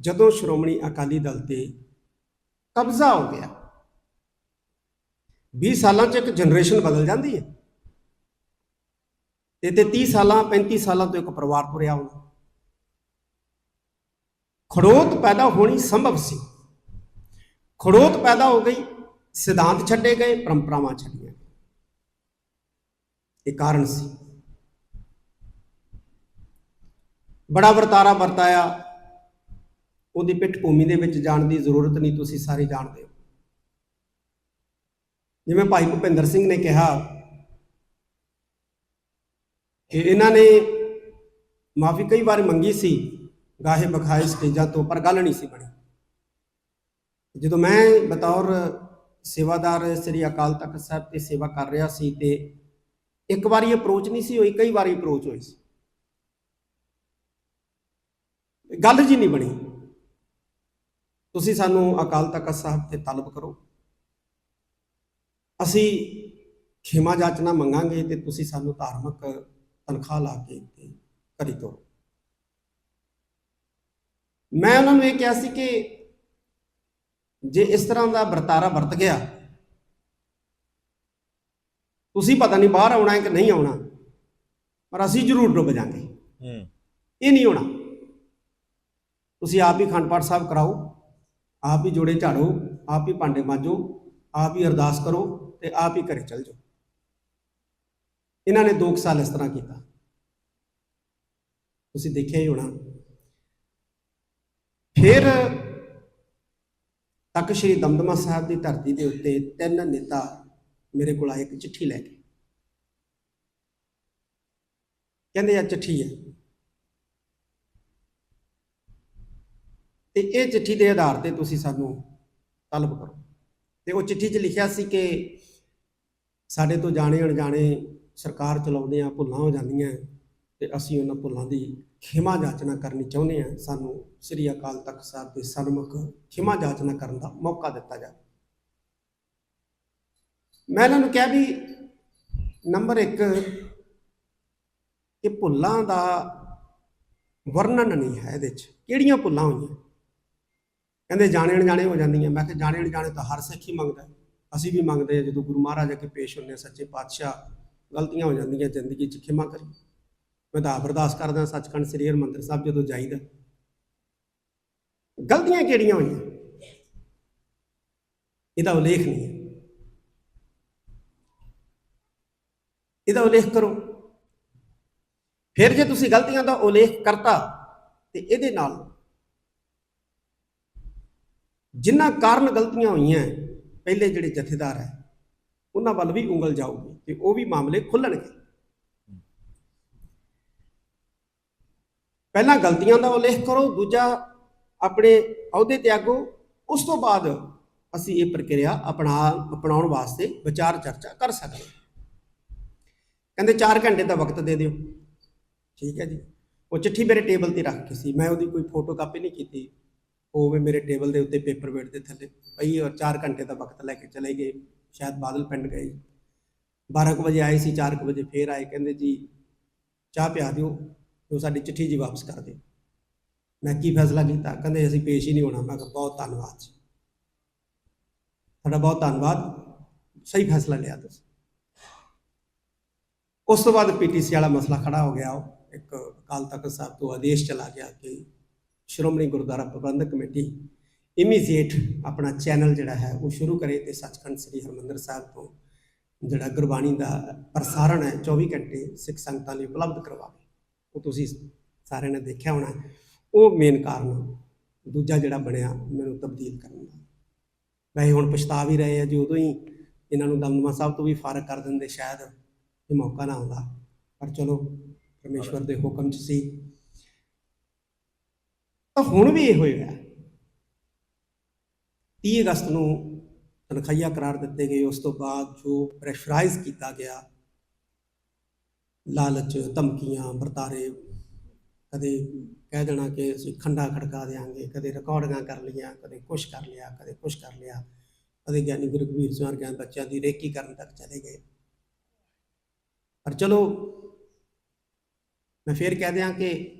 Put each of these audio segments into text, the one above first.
ਜਦੋਂ ਸ਼੍ਰੋਮਣੀ ਅਕਾਲੀ ਦਲ ਤੇ ਕਬਜ਼ਾ ਹੋ ਗਿਆ 20 ਸਾਲਾਂ 'ਚ ਇੱਕ ਜਨਰੇਸ਼ਨ ਬਦਲ ਜਾਂਦੀ ਹੈ। ਤੇ ਤੇ 30 ਸਾਲਾਂ 35 ਸਾਲਾਂ ਤੋਂ ਇੱਕ ਪਰਿਵਾਰ ਤੁਰਿਆ ਆਉਣਾ ਖੜੋਤ ਪੈਦਾ ਹੋਣੀ ਸੰਭਵ ਸੀ। ਖੜੋਤ ਪੈਦਾ ਹੋ ਗਈ, ਸਿਧਾਂਤ ਛੱਡੇ ਗਏ, ਪਰੰਪਰਾਵਾਂ ਛੱਡੀਆਂ ਇਹ ਕਾਰਨ ਸੀ। ਬੜਾ ਵਰਤਾਰਾ ਵਰਤਾਇਆ ਉਹਦੀ ਪਿੱਠ ਭੂਮੀ ਦੇ ਵਿੱਚ ਜਾਣ ਦੀ ਜ਼ਰੂਰਤ ਨਹੀਂ, ਤੁਸੀਂ ਸਾਰੇ ਜਾਣਦੇ ਹੋ। ਜਿਵੇਂ ਭਾਈ ਭੁਪਿੰਦਰ ਸਿੰਘ ਨੇ ਕਿਹਾ ਕਿ ਇਹਨਾਂ ਨੇ ਮਾਫੀ ਕਈ ਵਾਰ ਮੰਗੀ ਸੀ, ਗਾਹੇ ਬਖਾਏ ਸਟੇਜਾਂ ਤੋਂ, ਪਰ ਗੱਲ ਨਹੀਂ ਸੀ ਬਣੀ। ਜਦੋਂ ਮੈਂ ਬਤੌਰ ਸੇਵਾਦਾਰ ਸ੍ਰੀ ਅਕਾਲ ਤਖਤ ਸਾਹਿਬ ਤੇ ਸੇਵਾ ਕਰ ਰਿਹਾ ਸੀ ਤੇ ਇੱਕ ਵਾਰੀ ਅਪਰੋਚ ਨਹੀਂ ਸੀ ਹੋਈ, ਕਈ ਵਾਰੀ ਅਪਰੋਚ ਹੋਈ ਸੀ। ਗੱਲ ਜੀ ਨਹੀਂ ਬਣੀ। ਤੁਸੀਂ ਸਾਨੂੰ ਅਕਾਲ ਤਖਤ ਸਾਹਿਬ ਤੇ ਤਲਬ ਕਰੋ। ਅਸੀਂ ਖਿਮਾ ਜਾਚਨਾ ਮੰਗਾਂਗੇ ਤੇ ਤੁਸੀਂ ਸਾਨੂੰ ਧਾਰਮਿਕ ਤਨਖਾਹ ਲਾ ਕੇ ਤੇ ਕਰੀ ਤੋਰੋ। ਮੈਂ ਉਹਨਾਂ ਨੂੰ ਇਹ ਕਿਹਾ ਸੀ ਕਿ ਜੇ ਇਸ ਤਰ੍ਹਾਂ ਦਾ ਵਰਤਾਰਾ ਵਰਤ ਗਿਆ ਤੁਸੀਂ ਪਤਾ ਨਹੀਂ ਬਾਹਰ ਆਉਣਾ ਹੈ ਕਿ ਨਹੀਂ ਆਉਣਾ ਪਰ ਅਸੀਂ ਜ਼ਰੂਰ ਡੁੱਬ ਜਾਾਂਗੇ। ਹੂੰ। ਇਹ ਨਹੀਂ ਹੋਣਾ। ਤੁਸੀਂ ਆਪ ਹੀ ਅਖੰਡ ਪਾਠ ਸਾਹਿਬ ਕਰਾਓ। ਆਪ ਹੀ ਜੋੜੇ ਝਾੜੋ, ਆਪ ਹੀ ਭਾਂਡੇ ਮਾਂਜੋ, ਆਪ ਹੀ ਅਰਦਾਸ ਕਰੋ ਤੇ ਆਪ ਹੀ ਘਰੇ ਚਲ ਜਾਓ। ਇਹਨਾਂ ਨੇ 2 ਸਾਲ ਇਸ ਤਰ੍ਹਾਂ ਕੀਤਾ। ਤੁਸੀਂ ਦੇਖਿਆ ਹੀ ਹੋਣਾ। ਫਿਰ ਤੱਕ ਸ਼੍ਰੀ ਦਮਦਮਾ ਸਾਹਿਬ ਦੀ ਧਰਤੀ ਦੇ ਉੱਤੇ ਤਿੰਨ ਨੇਤਾ ਮੇਰੇ ਕੋਲ ਆਏ, ਇੱਕ ਚਿੱਠੀ ਲੈ ਕੇ। ਕਹਿੰਦੇ ਆ ਚਿੱਠੀ ਹੈ। ਤੇ ਇਹ ਚਿੱਠੀ ਦੇ ਆਧਾਰ ਤੇ ਤੁਸੀਂ ਸਾਨੂੰ ਤਲਬ ਕਰੋ। ਤੇ ਉਹ ਚਿੱਠੀ 'ਚ ਲਿਖਿਆ ਸੀ ਕਿ ਸਾਡੇ ਤੋਂ ਜਾਣੇ ਅਣਜਾਣੇ ਸਰਕਾਰ ਚਲਾਉਂਦੇ ਆ, ਭੁੱਲਾਂ ਹੋ ਜਾਂਦੀਆਂ ਤੇ ਅਸੀਂ ਉਹਨਾਂ ਭੁੱਲਾਂ ਦੀ ਖਿਮਾ ਜਾਚਨਾ ਕਰਨੀ ਚਾਹੁੰਦੇ ਆ। ਸਾਨੂੰ ਸ੍ਰੀ ਅਕਾਲ ਤਖਤ ਸਾਹਿਬ ਦੇ ਸਨਮੁਖ ਖਿਮਾ ਜਾਚਨਾ ਕਰਨ ਦਾ ਮੌਕਾ ਦਿੱਤਾ ਜਾਵੇ। ਮੈਂ ਇਹਨਾਂ ਨੂੰ ਕਿਹਾ ਵੀ ਨੰਬਰ 1 ਕਿ ਭੁੱਲਾਂ ਦਾ ਵਰਣਨ ਨਹੀਂ ਹੈ ਇਹਦੇ 'ਚ। ਕਿਹੜੀਆਂ ਭੁੱਲਾਂ ਹੋਈਆਂ? ਕਹਿੰਦੇ ਜਾਣੇ ਅਣਜਾਣੇ ਹੋ ਜਾਂਦੀਆਂ। ਮੈਂ ਕਿਹਾ ਜਾਣੇ ਅਣਜਾਣੇ ਤਾਂ ਹਰ ਸਿੱਖ ਹੀ ਮੰਗਦਾ ਅਸੀਂ ਵੀ ਮੰਗਦੇ ਹਾਂ ਜਦੋਂ ਗੁਰੂ ਮਹਾਰਾਜ ਅੱਗੇ ਪੇਸ਼ ਹੁੰਦੇ ਹਾਂ, ਸੱਚੇ ਪਾਤਸ਼ਾਹ ਗਲਤੀਆਂ ਹੋ ਜਾਂਦੀਆਂ, ਜ਼ਿੰਦਗੀ 'ਚ ਖਿਮਾ ਕਰੀ ਮੈਂ ਤਾਂ ਅਰਦਾਸ ਕਰਦਾ ਸੱਚਖੰਡ ਸ੍ਰੀ ਹਰਿਮੰਦਰ ਸਾਹਿਬ ਜਦੋਂ ਜਾਈਦਾ। ਗਲਤੀਆਂ ਕਿਹੜੀਆਂ ਹੋਈਆਂ? ਇਹਦਾ ਉਲੇਖ ਨਹੀਂ ਹੈ। ਇਹਦਾ ਉਲੇਖ ਕਰੋ। ਫਿਰ ਜੇ ਤੁਸੀਂ ਗਲਤੀਆਂ ਦਾ ਉਲੇਖ ਕਰਤਾ ਤੇ ਇਹਦੇ ਨਾਲ ਜਿਨ੍ਹਾਂ ਕਾਰਨ ਗਲਤੀਆਂ ਹੋਈਆਂ ਪਹਿਲੇ ਜਿਹੜੇ ਜਥੇਦਾਰ ਹੈ, ਉਹਨਾਂ ਵੱਲ ਵੀ ਉਂਗਲ ਜਾਊਗੀ ਤੇ ਉਹ ਵੀ ਮਾਮਲੇ ਖੁੱਲਣਗੇ। ਪਹਿਲਾਂ ਗਲਤੀਆਂ ਦਾ ਉਲੇਖ ਕਰੋ, ਦੂਜਾ ਆਪਣੇ ਅਹੁਦੇ ਤਿਆਗੋ ਉਸ ਤੋਂ ਬਾਅਦ ਅਸੀਂ ਇਹ ਪ੍ਰਕਿਰਿਆ ਅਪਣਾ ਅਪਣਾਉਣ ਵਾਸਤੇ ਵਿਚਾਰ ਚਰਚਾ ਕਰ ਸਕਦੇ ਹਾਂ। ਕਹਿੰਦੇ 4 ਘੰਟੇ ਦਾ ਵਕਤ ਦੇ ਦਿਓ। ਠੀਕ ਹੈ ਜੀ। ਉਹ ਚਿੱਠੀ ਮੇਰੇ ਟੇਬਲ ਤੇ ਰੱਖ ਕੇ ਸੀ, ਮੈਂ ਉਹਦੀ ਕੋਈ ਫੋਟੋ ਕਾਪੀ ਨਹੀਂ ਕੀਤੀ। ਉਹ ਵੀ ਮੇਰੇ ਟੇਬਲ ਦੇ ਉੱਤੇ ਪੇਪਰ ਵੇਟ ਦੇ ਥੱਲੇ। ਪਈ ਔਰ 4 ਘੰਟੇ ਦਾ ਵਕਤ ਲੈ ਕੇ ਚਲੇ ਗਏ। ਸ਼ਾਇਦ ਬਾਦਲ ਪਿੰਡ ਗਏ। 12 ਕੁ ਵਜੇ ਆਏ ਸੀ 4 ਕੁ ਵਜੇ ਫੇਰ ਆਏ। ਕਹਿੰਦੇ ਜੀ, ਚਾਹ ਪਿਆ ਦਿਓ ਜੋ ਸਾਡੀ ਚਿੱਠੀ ਜੀ ਵਾਪਸ ਕਰ ਦਿਓ। ਮੈਂ ਕੀ ਫੈਸਲਾ ਕੀਤਾ? ਕਹਿੰਦੇ ਅਸੀਂ ਪੇਸ਼ ਹੀ ਨਹੀਂ ਹੋਣਾ। ਮੈਂ ਕਿਹਾ ਬਹੁਤ ਧੰਨਵਾਦ ਜੀ। ਤੁਹਾਡਾ ਬਹੁਤ ਧੰਨਵਾਦ। ਸਹੀ ਫੈਸਲਾ ਲਿਆ ਤੁਸੀਂ। ਉਸ ਤੋਂ ਬਾਅਦ ਪੀਟੀਸੀ ਵਾਲਾ ਮਸਲਾ ਖੜਾ ਹੋ ਗਿਆ। ਉਹ ਇੱਕ ਅਕਾਲ ਤਖਤ ਸਾਹਿਬ ਤੋਂ ਆਦੇਸ਼ ਚਲਾ ਗਿਆ ਕਿ ਸ਼੍ਰੋਮਣੀ ਗੁਰਦੁਆਰਾ ਪ੍ਰਬੰਧਕ ਕਮੇਟੀ ਇਮੀਡੀਏਟ ਆਪਣਾ ਚੈਨਲ ਜਿਹੜਾ ਹੈ ਉਹ ਸ਼ੁਰੂ ਕਰੇ ਤੇ ਸੱਚਖੰਡ ਸ੍ਰੀ ਹਰਿਮੰਦਰ ਸਾਹਿਬ ਤੋਂ ਜਿਹੜਾ ਗੁਰਬਾਣੀ ਦਾ ਪ੍ਰਸਾਰਣ ਹੈ 24 ਘੰਟੇ ਸਿੱਖ ਸੰਗਤਾਂ ਲਈ ਉਪਲਬਧ ਕਰਵਾਵੇ। ਉਹ ਤੁਸੀਂ ਸਾਰਿਆਂ ਨੇ ਦੇਖਿਆ ਹੋਣਾ। ਉਹ ਮੇਨ ਕਾਰਨ ਦੂਜਾ ਜਿਹੜਾ ਬਣਿਆ, ਮੈਨੂੰ ਤਬਦੀਲ ਕਰਨ ਦਾ। ਵੈਸੇ ਹੁਣ ਪਛਤਾ ਵੀ ਰਹੇ ਆ ਜੀ, ਉਦੋਂ ਹੀ ਇਹਨਾਂ ਨੂੰ ਦਮਦਮਾ ਸਾਹਿਬ ਤੋਂ ਵੀ ਫਾਰਗ ਕਰ ਦਿੰਦੇ, ਸ਼ਾਇਦ ਇਹ ਮੌਕਾ ਨਾ ਆਉਂਦਾ। ਪਰ ਚਲੋ, ਪਰਮੇਸ਼ਵਰ ਦੇ ਹੁਕਮ 'ਚ ਸੀ। ਤਾਂ ਹੁਣ ਵੀ ਇਹ ਹੋਇਆ 30 ਅਗਸਤ ਨੂੰ ਤਨਖਾਹੀਆ ਕਰਾਰ ਦਿੱਤੇ ਗਏ। ਉਸ ਤੋਂ ਬਾਅਦ ਜੋ ਪ੍ਰੈਸ਼ਰਾਈਜ਼ ਕੀਤਾ ਗਿਆ, ਲਾਲਚ, ਧਮਕੀਆਂ, ਵਰਤਾਰੇ, ਕਦੇ ਕਹਿ ਦੇਣਾ ਕਿ ਅਸੀਂ ਖੰਡਾ ਖੜਕਾ ਦੇਾਂਗੇ ਕਦੇ ਰਿਕਾਰਡਿੰਗਾਂ ਕਰ ਲਈਆਂ, ਕਦੇ ਕੁਛ ਕਰ ਲਿਆ, ਕਦੇ ਕੁਛ ਕਰ ਲਿਆ। ਕਦੇ ਗਿਆਨੀ ਗੁਰੂ ਗੁਰਕਬੀਰ ਸਿੰਘ ਵਰਗਿਆਂ ਬੱਚਿਆਂ ਦੀ ਰੇਕੀ ਕਰਨ ਤੱਕ ਚਲੇ ਗਏ। ਪਰ ਚਲੋ, ਮੈਂ ਫੇਰ ਕਹਿ ਦਿਆਂ ਕਿ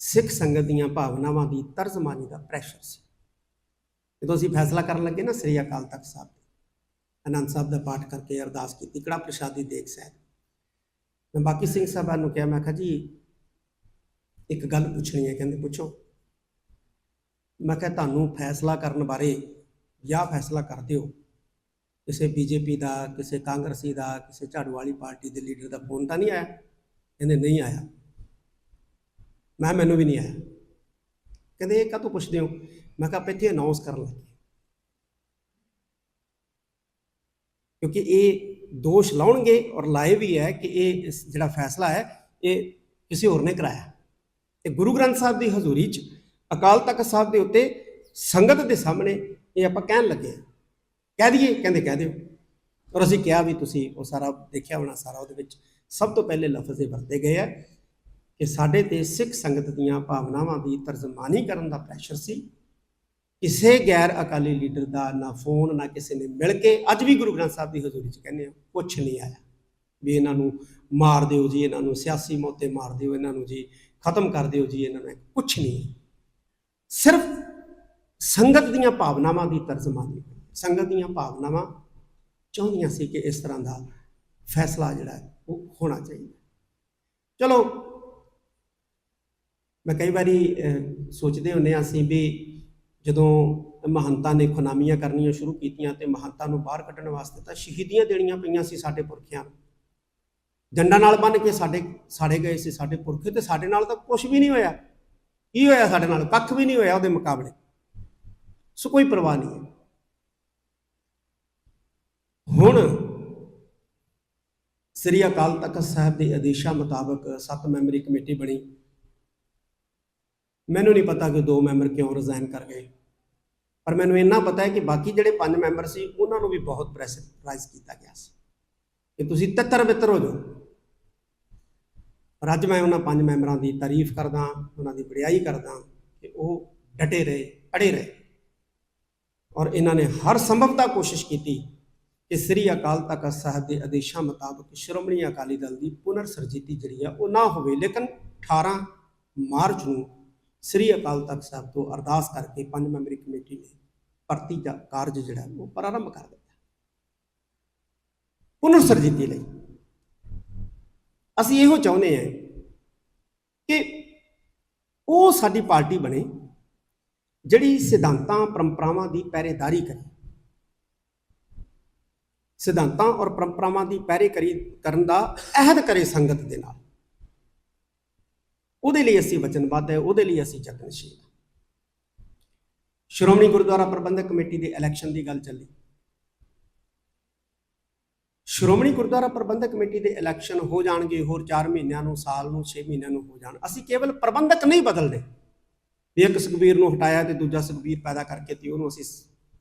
ਸਿੱਖ ਸੰਗਤ ਦੀਆਂ ਭਾਵਨਾਵਾਂ ਦੀ ਤਰਜਮਾਨੀ ਦਾ ਪ੍ਰੈਸ਼ਰ ਸੀ। ਜਦੋਂ ਅਸੀਂ ਫੈਸਲਾ ਕਰਨ ਲੱਗੇ ਨਾ ਸ੍ਰੀ ਅਕਾਲ ਤਖਤ ਸਾਹਿਬ ਅਨੰਦ ਸਾਹਿਬ ਦਾ ਪਾਠ ਕਰਕੇ ਅਰਦਾਸ ਕੀਤੀ ਕੜਾ ਪ੍ਰਸ਼ਾਦੀ ਦੇਖ ਸਾਹਿਬ ਮੈਂ ਬਾਕੀ ਸਿੰਘ ਸਾਹਿਬਾਂ ਨੂੰ ਕਿਹਾ, ਮੈਂ ਕਿਹਾ ਜੀ, ਇੱਕ ਗੱਲ ਪੁੱਛਣੀ ਹੈ, ਕਹਿੰਦੇ ਪੁੱਛੋ। ਮੈਂ ਕਿਹਾ, ਤੁਹਾਨੂੰ ਫੈਸਲਾ ਕਰਨ ਬਾਰੇ ਜਾਂ ਫੈਸਲਾ ਕਰ ਦਿਓ। ਕਿਸੇ ਬੀਜੇਪੀ ਦਾ, ਕਿਸੇ ਕਾਂਗਰਸੀ ਦਾ, ਕਿਸੇ ਝਾੜੂ ਵਾਲੀ ਪਾਰਟੀ ਦੇ ਲੀਡਰ ਦਾ ਫੋਨ ਤਾਂ ਨਹੀਂ ਆਇਆ? ਕਹਿੰਦੇ, ਨਹੀਂ ਆਇਆ। ਮੈਂ ਮੈਨੂੰ ਵੀ ਨਹੀਂ ਆਇਆ। ਕਹਿੰਦੇ, ਇਹ ਕਾਹਤੋਂ ਪੁੱਛਦੇ ਹੋ? ਮੈਂ ਕਿਹਾ, ਆਪਾਂ ਇੱਥੇ ਅਨਾਉਂਸ ਕਰਨ ਲੱਗੇ ਕਿਉਂਕਿ ਇਹ ਦੋਸ਼ ਲਾਉਣਗੇ ਔਰ ਲਾਏ ਵੀ ਹੈ ਕਿ ਇਹ ਜਿਹੜਾ ਫੈਸਲਾ ਹੈ, ਇਹ ਕਿਸੇ ਹੋਰ ਨੇ ਕਰਾਇਆ। ਤੇ ਗੁਰੂ ਗ੍ਰੰਥ ਸਾਹਿਬ ਦੀ ਹਜ਼ੂਰੀ 'ਚ ਅਕਾਲ ਤਖਤ ਸਾਹਿਬ ਦੇ ਉੱਤੇ ਸੰਗਤ ਦੇ ਸਾਹਮਣੇ ਇਹ ਆਪਾਂ ਕਹਿਣ ਲੱਗੇ ਹਾਂ। ਕਹਿ ਦਈਏ, ਕਹਿੰਦੇ, ਕਹਿ ਦਿਓ। ਔਰ ਅਸੀਂ ਕਿਹਾ ਵੀ ਤੁਸੀਂ ਉਹ ਸਾਰਾ ਦੇਖਿਆ ਹੋਣਾ, ਸਾਰਾ ਉਹਦੇ ਵਿੱਚ ਸਭ ਤੋਂ ਪਹਿਲੇ ਲਫ਼ਜ਼ ਇਹ ਵਰਤੇ ਗਏ ਆ ਕਿ ਸਾਡੇ ਤੇ ਸਿੱਖ ਸੰਗਤ ਦੀਆਂ ਭਾਵਨਾਵਾਂ ਦੀ ਤਰਜਮਾਨੀ ਕਰਨ ਦਾ ਪ੍ਰੈਸ਼ਰ ਸੀ। ਕਿਸੇ ਗੈਰ ਅਕਾਲੀ ਲੀਡਰ ਦਾ ਨਾ ਫੋਨ ਨਾ ਕਿਸੇ ਨੇ ਮਿਲ ਕੇ ਅੱਜ ਵੀ ਗੁਰੂ ਗ੍ਰੰਥ ਸਾਹਿਬ ਦੀ ਹਜ਼ੂਰੀ 'ਚ ਕਹਿੰਦੇ ਆ, ਕੁਛ ਨਹੀਂ ਆਇਆ। ਵੀ ਇਹਨਾਂ ਨੂੰ ਮਾਰ ਦਿਓ ਜੀ, ਇਹਨਾਂ ਨੂੰ ਸਿਆਸੀ ਮੌਤੇ ਮਾਰ ਦਿਓ, ਇਹਨਾਂ ਨੂੰ ਜੀ ਖਤਮ ਕਰ ਦਿਓ ਜੀ, ਇਹਨਾਂ ਨੂੰ ਕੁਛ ਨਹੀਂ ਸਿਰਫ ਸੰਗਤ ਦੀਆਂ ਭਾਵਨਾਵਾਂ ਦੀ ਤਰਜਮਾਨੀ, ਸੰਗਤ ਦੀਆਂ ਭਾਵਨਾਵਾਂ ਚਾਹੁੰਦੀਆਂ ਸੀ ਕਿ ਇਸ ਤਰ੍ਹਾਂ ਦਾ ਫੈਸਲਾ ਜਿਹੜਾ ਉਹ ਹੋਣਾ ਚਾਹੀਦਾ। ਚਲੋ ਮੈਂ ਕਈ ਵਾਰੀ ਸੋਚਦੇ ਹੁੰਦੇ ਹਾਂ ਅਸੀਂ ਵੀ ਜਦੋਂ ਮਹੰਤਾਂ ਨੇ ਖੁਨਾਮੀਆਂ ਕਰਨੀਆਂ ਸ਼ੁਰੂ ਕੀਤੀਆਂ ਤੇ ਮਹੰਤਾਂ ਨੂੰ ਬਾਹਰ ਕੱਢਣ ਵਾਸਤੇ ਤਾਂ ਸ਼ਹੀਦੀਆਂ ਦੇਣੀਆਂ ਪਈਆਂ ਸੀ ਸਾਡੇ ਪੁਰਖਿਆਂ ਨੂੰ। ਜੰਡਾਂ ਨਾਲ ਬੰਨ ਕੇ ਸਾਡੇ, ਸਾੜੇ ਗਏ ਸੀ ਸਾਡੇ ਪੁਰਖੇ ਤੇ ਸਾਡੇ ਨਾਲ ਤਾਂ ਕੁਝ ਵੀ ਨਹੀਂ ਹੋਇਆ। ਕੀ ਹੋਇਆ ਸਾਡੇ ਨਾਲ? ਕੱਖ ਵੀ ਨਹੀਂ ਹੋਇਆ ਉਹਦੇ ਮੁਕਾਬਲੇ। ਸੋ ਕੋਈ ਪਰਵਾਹ ਨਹੀਂ ਹੈ। ਹੁਣ ਸ੍ਰੀ ਅਕਾਲ ਤਖਤ ਸਾਹਿਬ ਦੇ ਆਦੇਸ਼ਾਂ ਮੁਤਾਬਕ ਸੱਤ ਮੈਂਬਰੀ ਕਮੇਟੀ ਬਣੀ। ਮੈਨੂੰ ਨਹੀਂ ਪਤਾ ਕਿ ਦੋ ਮੈਂਬਰ ਕਿਉਂ ਰਿਜ਼ਾਈਨ ਕਰ ਗਏ। ਪਰ ਮੈਨੂੰ ਇੰਨਾ ਪਤਾ ਹੈ ਕਿ ਬਾਕੀ ਜਿਹੜੇ ਪੰਜ ਮੈਂਬਰ ਸੀ, ਉਹਨਾਂ ਨੂੰ ਵੀ ਬਹੁਤ ਪ੍ਰੈਸ਼ਰਾਈਜ਼ ਕੀਤਾ ਗਿਆ ਸੀ। ਕਿ ਤੁਸੀਂ ਤਿੱਤਰ ਬਿੱਤਰ ਹੋ ਜਾਓ। ਪਰ ਅੱਜ ਮੈਂ ਉਹਨਾਂ ਪੰਜ ਮੈਂਬਰਾਂ ਦੀ ਤਾਰੀਫ ਕਰਦਾ, ਉਹਨਾਂ ਦੀ ਵਡਿਆਈ ਕਰਦਾ ਕਿ ਉਹ ਡਟੇ ਰਹੇ, ਅੜੇ ਰਹੇ। ਔਰ ਇਹਨਾਂ ਨੇ ਹਰ ਸੰਭਵਤਾ ਕੋਸ਼ਿਸ਼ ਕੀਤੀ ਕਿ ਸ੍ਰੀ ਅਕਾਲ ਤਖਤ ਸਾਹਿਬ ਦੇ ਆਦੇਸ਼ਾਂ ਮੁਤਾਬਕ ਸ਼੍ਰੋਮਣੀ ਅਕਾਲੀ ਦਲ ਦੀ ਪੁਨਰ ਸਰਜੀਤੀ ਜਿਹੜੀ ਆ, ਉਹ ਨਾ ਹੋਵੇ। ਲੇਕਿਨ 18 ਮਾਰਚ ਨੂੰ ਸ੍ਰੀ ਅਕਾਲ ਤਖਤ ਸਾਹਿਬ ਤੋਂ ਅਰਦਾਸ ਕਰਕੇ ਪੰਜ ਮੈਂਬਰੀ ਕਮੇਟੀ ਨੇ ਭਰਤੀ ਦਾ ਕਾਰਜ ਜਿਹੜਾ ਉਹ ਪ੍ਰਾਰੰਭ ਕਰ ਦਿੱਤਾ। ਪੁਨਰ ਸਰਜੀਤੀ ਲਈ ਅਸੀਂ ਇਹੋ ਚਾਹੁੰਦੇ ਹਾਂ ਕਿ ਉਹ ਸਾਡੀ ਪਾਰਟੀ ਬਣੇ, ਜਿਹੜੀ ਸਿਧਾਂਤਾਂ, ਪਰੰਪਰਾਵਾਂ ਦੀ ਪਹਿਰੇਦਾਰੀ ਕਰੇ। ਸਿਧਾਂਤਾਂ ਔਰ ਪਰੰਪਰਾਵਾਂ ਦੀ ਪਹਿਰੇਕਰੀ ਕਰਨ ਦਾ ਅਹਿਦ ਕਰੇ ਸੰਗਤ ਦੇ ਨਾਲ। ਉਹਦੇ ਲਈ ਅਸੀਂ ਵਚਨਬੱਧ ਹੈ, ਉਹਦੇ ਲਈ ਅਸੀਂ ਯਤਨਸ਼ੀਲ ਸ਼੍ਰੋਮਣੀ ਗੁਰਦੁਆਰਾ ਪ੍ਰਬੰਧਕ ਕਮੇਟੀ ਦੇ ਇਲੈਕਸ਼ਨ ਦੀ ਗੱਲ ਚੱਲੀ। ਸ਼੍ਰੋਮਣੀ ਗੁਰਦੁਆਰਾ ਪ੍ਰਬੰਧਕ ਕਮੇਟੀ ਦੇ ਇਲੈਕਸ਼ਨ ਹੋ ਜਾਣਗੇ, ਹੋਰ 4 ਮਹੀਨਿਆਂ ਨੂੰ, ਸਾਲ ਨੂੰ 6 ਮਹੀਨਿਆਂ ਨੂੰ ਹੋ ਜਾਣ। ਅਸੀਂ ਕੇਵਲ ਪ੍ਰਬੰਧਕ ਨਹੀਂ ਬਦਲਦੇ। ਵੀ ਇੱਕ ਸੁਖਬੀਰ ਨੂੰ ਹਟਾਇਆ ਤੇ ਦੂਜਾ ਸੁਖਬੀਰ ਪੈਦਾ ਕਰਕੇ ਤੇ ਉਹਨੂੰ ਅਸੀਂ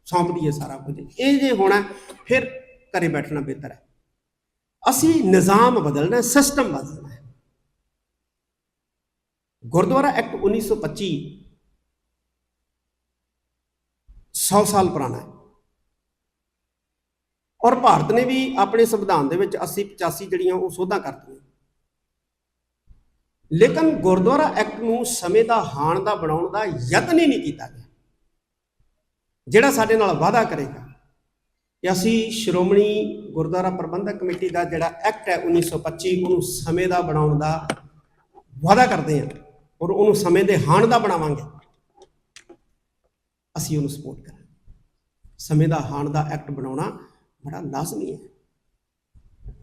ਸੌਂਪ ਦਈਏ ਸਾਰਾ ਕੁਝ। ਇਹ ਜੇ ਹੋਣਾ, ਫਿਰ ਘਰੇ ਬੈਠਣਾ ਬਿਹਤਰ ਹੈ। ਅਸੀਂ ਨਿਜ਼ਾਮ ਬਦਲਣਾ ਸਿਸਟਮ ਬਦਲਣਾ। ਗੁਰਦੁਆਰਾ ਐਕਟ 1925 100 ਸਾਲ ਪੁਰਾਣਾ ਹੈ। ਔਰ ਭਾਰਤ ਨੇ ਵੀ ਆਪਣੇ ਸੰਵਿਧਾਨ ਦੇ ਵਿੱਚ 80 85 ਜਿਹੜੀਆਂ ਉਹ ਸੋਧਾਂ ਕਰਤੀਆਂ। ਲੇਕਿਨ ਗੁਰਦੁਆਰਾ ਐਕਟ ਨੂੰ ਸਮੇਂ ਦਾ ਹਾਣ ਦਾ ਬਣਾਉਣ ਦਾ ਯਤਨ ਹੀ ਨਹੀਂ ਕੀਤਾ ਗਿਆ। ਜਿਹੜਾ ਸਾਡੇ ਨਾਲ ਵਾਅਦਾ ਕਰੇਗਾ ਕਿ ਅਸੀਂ ਸ਼੍ਰੋਮਣੀ ਗੁਰਦੁਆਰਾ ਪ੍ਰਬੰਧਕ ਕਮੇਟੀ ਦਾ ਜਿਹੜਾ ਐਕਟ ਹੈ 1925 ਉਹਨੂੰ ਸਮੇਂ ਦਾ ਬਣਾਉਣ ਦਾ ਵਾਅਦਾ ਕਰਦੇ ਹਾਂ। ਔਰ ਉਹਨੂੰ ਸਮੇਂ ਦੇ ਹਾਣ ਦਾ ਬਣਾਵਾਂਗੇ। ਅਸੀਂ ਉਹਨੂੰ ਸਪੋਰਟ ਕਰਾਂਗੇ। ਸਮੇਂ ਦਾ ਹਾਣ ਦਾ ਐਕਟ ਬਣਾਉਣਾ ਬੜਾ ਲਾਜ਼ਮੀ ਹੈ।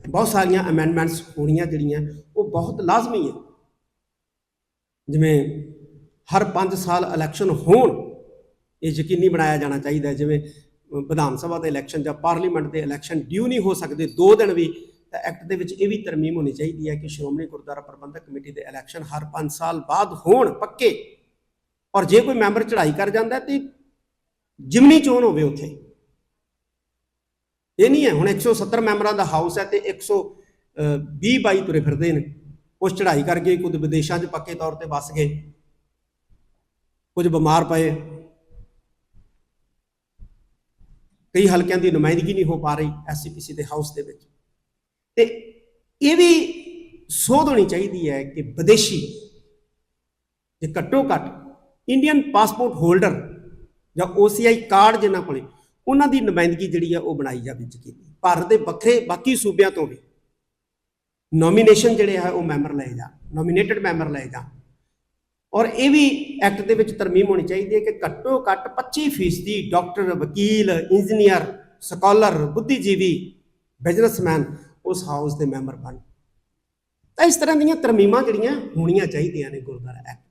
ਬਹੁਤ ਸਾਰੀਆਂ ਅਮੈਂਡਮੈਂਟਸ ਹੋਣੀਆਂ ਜਿਹੜੀਆਂ, ਉਹ ਬਹੁਤ ਲਾਜ਼ਮੀ ਹੈ। ਜਿਵੇਂ ਹਰ 5 ਸਾਲ ਇਲੈਕਸ਼ਨ ਹੋਣ, ਇਹ ਯਕੀਨੀ ਬਣਾਇਆ ਜਾਣਾ ਚਾਹੀਦਾ ਜਿਵੇਂ ਵਿਧਾਨ ਸਭਾ ਦੇ ਇਲੈਕਸ਼ਨ ਜਾਂ ਪਾਰਲੀਮੈਂਟ ਦੇ ਇਲੈਕਸ਼ਨ ਡਿਊ ਨਹੀਂ ਹੋ ਸਕਦੇ 2 ਦਿਨ ਵੀ ਤਾਂ ਐਕਟ ਦੇ ਵਿੱਚ ਇਹ ਵੀ ਤਰਮੀਮ ਹੋਣੀ ਚਾਹੀਦੀ ਹੈ ਕਿ ਸ਼੍ਰੋਮਣੀ ਗੁਰਦੁਆਰਾ ਪ੍ਰਬੰਧਕ ਕਮੇਟੀ ਦੇ ਇਲੈਕਸ਼ਨ ਹਰ 5 ਸਾਲ ਬਾਅਦ ਹੋਣ ਪੱਕੇ। ਔਰ ਜੇ ਕੋਈ ਮੈਂਬਰ ਚੜ੍ਹਾਈ ਕਰ ਜਾਂਦਾ ਤੇ ਜਿਮਨੀ ਚੋਣ ਹੋਵੇ ਉੱਥੇ। ਇਹ ਨਹੀਂ ਹੈ, ਹੁਣ 170 ਮੈਂਬਰਾਂ ਦਾ ਹਾਊਸ ਹੈ ਤੇ 120 22 ਤੁਰੇ ਫਿਰਦੇ ਨੇ। ਕੁਝ ਚੜ੍ਹਾਈ ਕਰ ਗਏ, ਕੁਝ ਵਿਦੇਸ਼ਾਂ 'ਚ ਪੱਕੇ ਤੌਰ ਤੇ ਵਸ ਗਏ। ਕੁਝ ਬਿਮਾਰ ਪਏ। ਕਈ ਹਲਕਿਆਂ ਦੀ ਨੁਮਾਇੰਦਗੀ ਨਹੀਂ ਹੋ ਪਾ ਰਹੀ ਐਸਸੀਪੀਸੀ ਦੇ ਹਾਊਸ ਦੇ ਵਿੱਚ। ਤੇ ਇਹ ਵੀ ਸੋਧ ਹੋਣੀ ਚਾਹੀਦੀ ਹੈ ਕਿ ਵਿਦੇਸ਼ੀ ਜੇ ਘੱਟੋ ਘੱਟ ਇੰਡੀਅਨ ਪਾਸਪੋਰਟ ਹੋਲਡਰ ਜਾਂ OCI ਕਾਰਡ ਜਿਹਨਾਂ ਕੋਲੇ, ਉਹਨਾਂ ਦੀ ਨੁਮਾਇੰਦਗੀ ਜਿਹੜੀ ਆ ਉਹ ਬਣਾਈ ਜਾਵੇ ਯਕੀਨੀ ਭਾਰਤ ਦੇ ਵੱਖਰੇ ਬਾਕੀ ਸੂਬਿਆਂ ਤੋਂ ਵੀ ਨੋਮੀਨੇਸ਼ਨ ਜਿਹੜੇ ਹੈ ਉਹ ਮੈਂਬਰ ਲਏ ਜਾ ਨੋਮੀਨੇਟਡ ਮੈਂਬਰ ਲਏ ਜਾ ਔਰ ਇਹ ਵੀ ਐਕਟ ਦੇ ਵਿੱਚ ਤਰਮੀਮ ਹੋਣੀ ਚਾਹੀਦੀ ਹੈ ਕਿ ਘੱਟੋ ਘੱਟ 25% ਡਾਕਟਰ ਵਕੀਲ ਇੰਜੀਨੀਅਰ ਸਕਾਲਰ ਬੁੱਧੀਜੀਵੀ ਬਿਜ਼ਨਸਮੈਨ ਉਸ ਹਾਊਸ ਦੇ ਮੈਂਬਰ ਬਣ। ਤਾਂ ਇਸ ਤਰ੍ਹਾਂ ਦੀਆਂ ਤਰਮੀਮਾਂ ਜਿਹੜੀਆਂ ਹੋਣੀਆਂ ਚਾਹੀਦੀਆਂ ਨੇ ਗੁਰਦੁਆਰਾ ਐਕਟ